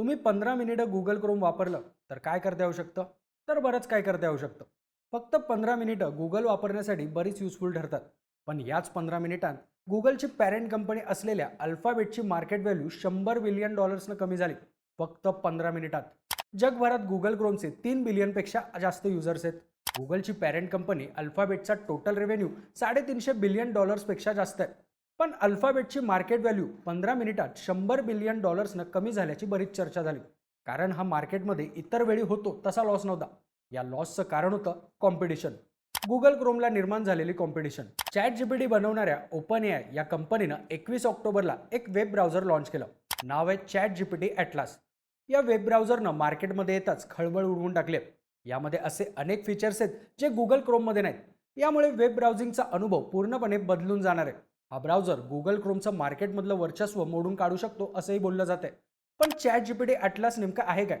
तुम्ही पंधरा मिनिटं गुगल क्रोम वापरलं तर काय करता येऊ शकतं? तर बरंच काय करता येऊ शकतं. फक्त पंधरा मिनिटं गुगल वापरण्यासाठी बरीच युजफुल ठरतात. पण याच पंधरा मिनिटांत गुगलची पॅरेंट कंपनी असलेल्या अल्फाबेटची मार्केट व्हॅल्यू शंभर बिलियन डॉलर्सनं कमी झाली. फक्त पंधरा मिनिटात. जगभरात गुगल क्रोमचे तीन बिलियनपेक्षा जास्त युजर्स आहेत. गुगलची पॅरेंट कंपनी अल्फाबेटचा टोटल रेव्हेन्यू साडेतीनशे बिलियन डॉलर्सपेक्षा जास्त आहे. पण अल्फाबेटची मार्केट व्हॅल्यू पंधरा मिनिटात शंभर बिलियन डॉलर्सनं कमी झाल्याची बरीच चर्चा झाली. कारण हा मार्केटमध्ये इतर वेळी होतो तसा लॉस नव्हता. या लॉसचं कारण होतं कॉम्पिटिशन. गुगल क्रोमला निर्माण झालेली कॉम्पिटिशन. चॅट जीपीडी बनवणाऱ्या ओपन ए या कंपनीनं एकवीस ऑक्टोबरला एक वेब ब्राउझर लॉन्च केलं. नाव आहे चॅट जीपीडी ॲटलास या वेब ब्राउझरनं मार्केटमध्ये येताच खळबळ उडवून टाकले. यामध्ये असे अनेक फीचर्स आहेत जे गुगल क्रोममध्ये नाहीत. यामुळे वेब ब्राउझिंगचा अनुभव पूर्णपणे बदलून जाणार आहे. हा ब्राउझर गुगल क्रोमचं मार्केटमधलं वर्चस्व मोडून काढू शकतो असंही बोललं जाते पण चॅट जीपीटी ॲटलास नेमका आहे काय?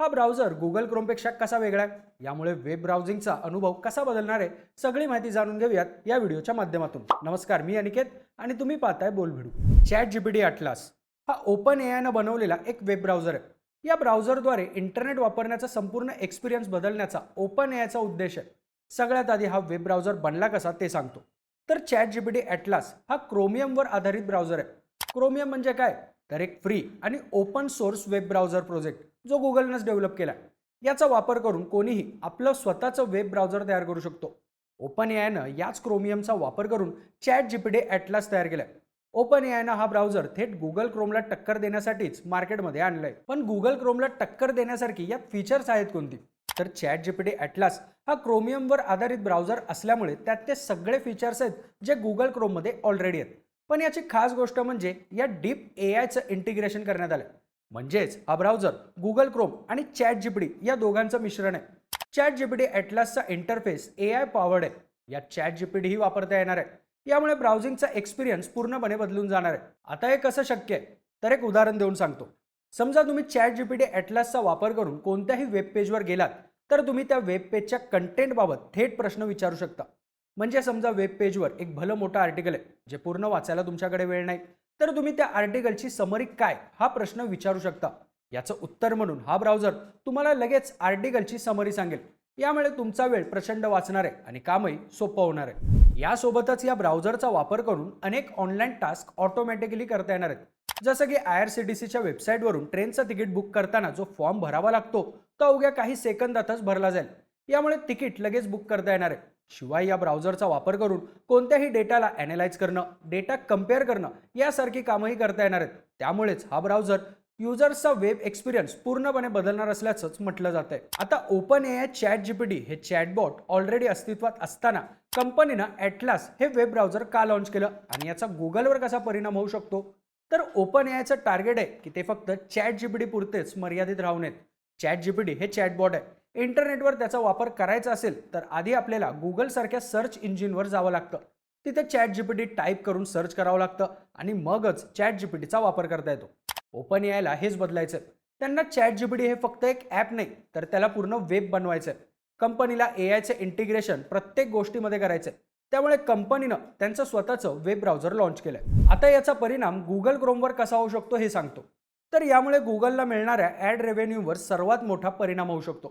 हा ब्राउझर गुगल क्रोमपेक्षा कसा वेगळा आहे? यामुळे वेब ब्राउझिंगचा अनुभव कसा बदलणार आहे? सगळी माहिती जाणून घेऊयात या व्हिडिओच्या माध्यमातून. नमस्कार मी अनिकेत आणि तुम्ही पाहताय बोल व्हिडिओ चॅट जीपीटी अटलास हा ओपन एआयनं बनवलेला एक वेब ब्राउझर आहे. या ब्राउझरद्वारे इंटरनेट वापरण्याचा संपूर्ण एक्सपिरियन्स बदलण्याचा ओपन एआयचा उद्देश आहे. सगळ्यात आधी हा वेब ब्राउझर बनला कसा ते सांगतो. तर चॅट जीपीटी ॲटलास हा क्रोमियमवर आधारित ब्राउझर आहे. क्रोमियम म्हणजे काय? तर एक फ्री आणि open source web browser project जो गुगलनंच डेव्हलप केला याचा वापर करून कोणीही आपलं स्वतःचं वेब ब्राउझर तयार करू शकतो. ओपन ए आयनं याच क्रोमियमचा वापर करून चॅट जीपीटी ॲटलास तयार केलाय. ओपन ए आयनं हा ब्राउझर थेट गुगल क्रोमला टक्कर देण्यासाठीच मार्केटमध्ये आणलंय. पण गुगल क्रोमला टक्कर देण्यासारखी यात फीचर्स आहेत कोणती? तर चॅट जीपीटी ॲटलास हा क्रोमियमवर आधारित ब्राउझर असल्यामुळे त्यात ते सगळे फीचर्स आहेत जे गुगल क्रोममध्ये ऑलरेडी आहेत. पण याची खास गोष्ट म्हणजे या डीप ए आयचं इंटिग्रेशन करण्यात आलं म्हणजेच हा ब्राउझर गुगल क्रोम आणि चॅट जीपीटी या दोघांचं मिश्रण आहे. चॅट जीपीटी ॲटलासचा इंटरफेस ए आय पॉवर्ड आहे. या चॅट जीपीटी ही वापरता येणार आहे. यामुळे ब्राउझिंगचा एक्सपिरियन्स पूर्णपणे बदलून जाणार आहे. आता हे कसं शक्य आहे? तर एक उदाहरण देऊन सांगतो. समजा तुम्ही चॅट जीपीटी ॲटलासचा वापर करून कोणत्याही वेब पेजवर गेलात तर तुम्ही त्या वेब पेजच्या कंटेंटबाबत थेट प्रश्न विचारू शकता. म्हणजे समजा वेब पेजवर एक भलं मोठं आर्टिकल आहे जे पूर्ण वाचायला तुमच्याकडे वेळ नाही तर तुम्ही त्या आर्टिकलची समरी काय हा प्रश्न विचारू शकता. याचं उत्तर म्हणून हा ब्राउझर तुम्हाला लगेच आर्टिकलची समरी सांगेल. यामुळे तुमचा वेळ प्रचंड वाचणार आहे आणि कामही सोपं होणार आहे. यासोबतच या ब्राउझरचा वापर करून अनेक ऑनलाईन टास्क ऑटोमॅटिकली करता येणार आहेत. जसं की आय आर सी डी सीच्या वेबसाईटवरून ट्रेनचं तिकीट बुक करताना जो फॉर्म भरावा लागतो तो अवघ्या काही सेकंदातच भरला जाईल. यामुळे तिकीट लगेच बुक करता येणार आहे. शिवाय या ब्राउझरचा वापर करून कोणत्याही डेटाला ॲनालाइज करणं डेटा कंपेअर करणं यासारखी कामंही करता येणार आहेत. त्यामुळेच हा ब्राउझर युजर्सचा वेब एक्सपिरियन्स पूर्णपणे बदलणार असल्याचंच म्हटलं जात आहे आता open A I chat GPD हे चॅटबॉट ऑलरेडी अस्तित्वात असताना कंपनीनं ॲटलास हे वेब ब्राउझर का लॉन्च केलं आणि याचा गुगलवर कसा परिणाम होऊ शकतो? तर ओपन एआयचं आयचं टार्गेट आहे की ते फक्त चॅट जीपीडी पुरतेच मर्यादित राहू नयेत. चॅट जीपीडी हे चॅटबॉट आहे. इंटरनेटवर त्याचा वापर करायचा असेल तर आधी आपल्याला गुगलसारख्या सर्च इंजिनवर जावं लागतं. तिथे चॅट जीपीटी टाईप करून सर्च करावं लागतं आणि मगच चॅट जीपीटीचा वापर करता येतो. ओपन यायला हेच बदलायचं त्यांना चॅट जीपीटी हे फक्त एक ॲप नाही तर त्याला पूर्ण वेब बनवायचं आहे कंपनीला ए आयचं इंटिग्रेशन प्रत्येक गोष्टीमध्ये करायचं आहे त्यामुळे कंपनीनं त्यांचं स्वतःचं वेब ब्राउझर लॉन्च केलं आहे आता याचा परिणाम गुगल क्रोमवर कसा होऊ शकतो हे सांगतो. तर यामुळे गुगलला मिळणाऱ्या ॲड रेव्हेन्यूवर सर्वात मोठा परिणाम होऊ शकतो.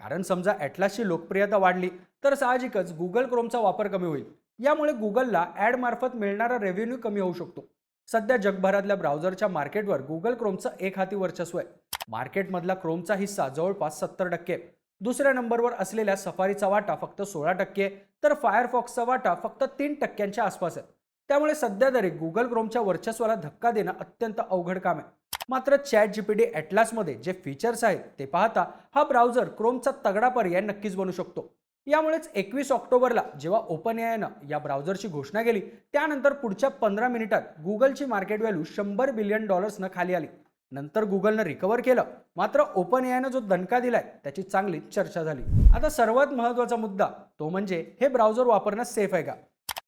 कारण समजा ॲटलासची लोकप्रियता वाढली तर साहजिकच गुगल क्रोमचा वापर कमी होईल. यामुळे गुगलला ॲडमार्फत मिळणारा रेव्हेन्यू कमी होऊ शकतो. सध्या जगभरातल्या ब्राउझरच्या मार्केटवर गुगल क्रोमचं एक हाती वर्चस्व आहे. मार्केटमधला क्रोमचा हिस्सा जवळपास सत्तर टक्के आहे. दुसऱ्या नंबरवर असलेल्या सफारीचा वाटा फक्त सोळा टक्के तर फायरफॉक्सचा वाटा फक्त तीन टक्क्यांच्या आसपास आहे. त्यामुळे सध्या तरी गुगल क्रोमच्या वर्चस्वाला धक्का देणं अत्यंत अवघड काम आहे. मात्र चॅट जीपीडी ॲटलासमध्ये जे फीचर्स आहेत ते पाहता हा ब्राउझर क्रोमचा तगडा पर्याय नक्कीच बनू शकतो. यामुळेच एकवीस ऑक्टोबरला जेव्हा ओपन एआयनं या ब्राउझरची घोषणा केली त्यानंतर पुढच्या पंधरा मिनिटात गुगलची मार्केट व्हॅल्यू शंभर बिलियन डॉलर्सनं खाली आली. नंतर गुगलनं रिकवर केलं. मात्र ओपन एआयनं जो दणका दिलाय त्याची चांगली चर्चा झाली. आता सर्वात महत्त्वाचा मुद्दा तो म्हणजे हे ब्राउझर वापरणं सेफ आहे का?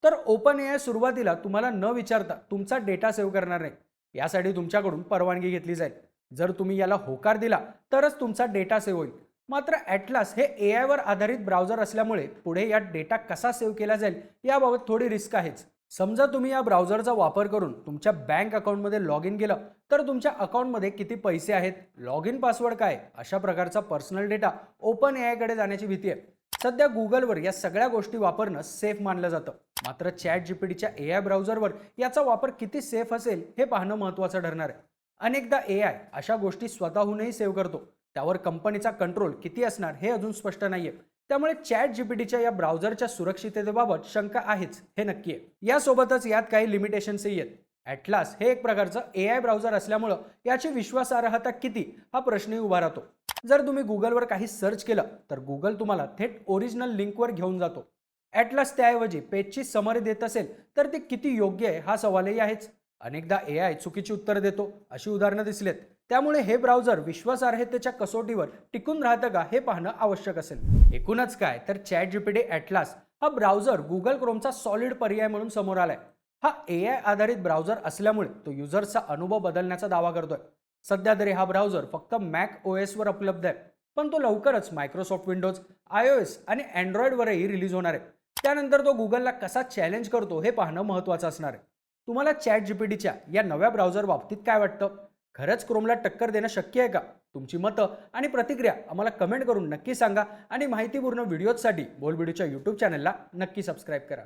तर ओपन एआय सुरुवातीला तुम्हाला न विचारता तुमचा डेटा सेव्ह करणार नाही. यासाठी तुमच्याकडून परवानगी घेतली जाईल. जर तुम्ही याला होकार दिला तरच तुमचा डेटा सेव्ह होईल. मात्र ॲटलास हे ए आयवर आधारित ब्राउझर असल्यामुळे पुढे यात डेटा कसा सेव्ह केला जाईल याबाबत थोडी रिस्क आहेच. समजा तुम्ही या ब्राउझरचा वापर करून तुमच्या बँक अकाउंटमध्ये लॉग इन केलं तर तुमच्या अकाउंटमध्ये किती पैसे आहेत लॉग इन पासवर्ड काय अशा प्रकारचा पर्सनल डेटा ओपन ए जाण्याची भीती आहे. सध्या गुगलवर या सगळ्या गोष्टी वापरणं सेफ मानलं जातं. मात्र चॅट जीपीटीच्या ए आय ब्राउझरवर याचा वापर किती सेफ असेल हे पाहणं महत्त्वाचं ठरणार आहे. अनेकदा ए आय अशा गोष्टी स्वतःहूनही सेव्ह करतो. त्यावर कंपनीचा कंट्रोल किती असणार हे अजून स्पष्ट नाही आहे त्यामुळे चॅट जीपीटीच्या या ब्राउझरच्या सुरक्षिततेबाबत शंका आहेच हे नक्की आहे. यासोबतच यात काही लिमिटेशन्सही आहेत. ॲटलास हे एक प्रकारचं ए आय ब्राउझर असल्यामुळं याची विश्वासार्हता किती हा प्रश्नही उभा राहतो. जर तुम्ही गुगलवर काही सर्च केलं तर गुगल तुम्हाला थेट ओरिजिनल लिंकवर घेऊन जातो. ॲटलास त्याऐवजी पेजची समरी देत असेल तर ती किती योग्य आहे हा सवालही आहेच. अनेकदा ए आय चुकीची उत्तर देतो अशी उदाहरणं दिसलेत. त्यामुळे हे ब्राउझर विश्वासार्हतेच्या कसोटीवर टिकून राहतं का हे पाहणं आवश्यक असेल. एकूणच काय तर चॅट जीपीडी ॲटलास हा ब्राउझर गुगल क्रोमचा सॉलिड पर्याय म्हणून समोर आलाय. हा ए आय आधारित ब्राउझर असल्यामुळे तो युजर्सचा अनुभव बदलण्याचा दावा करतोय. सध्या तरी हा ब्राउझर फक्त मॅक ओ एसवर उपलब्ध आहे पण तो लवकरच Microsoft Windows I O S आणि अँड्रॉइडवरही रिलीज होणार आहे. त्यानंतर तो गुगलला कसा चॅलेंज करतो हे पाहणं महत्त्वाचं असणार आहे. तुम्हाला चॅट जीपीडीच्या या नव्या ब्राउझर बाबतीत काय वाटतं? खरंच क्रोमला टक्कर देणं शक्य आहे का? तुमची मतं आणि प्रतिक्रिया आम्हाला कमेंट करून नक्की सांगा आणि माहितीपूर्ण व्हिडिओजसाठी बोल यूट्यूब चॅनलला नक्की सबस्क्राईब करा.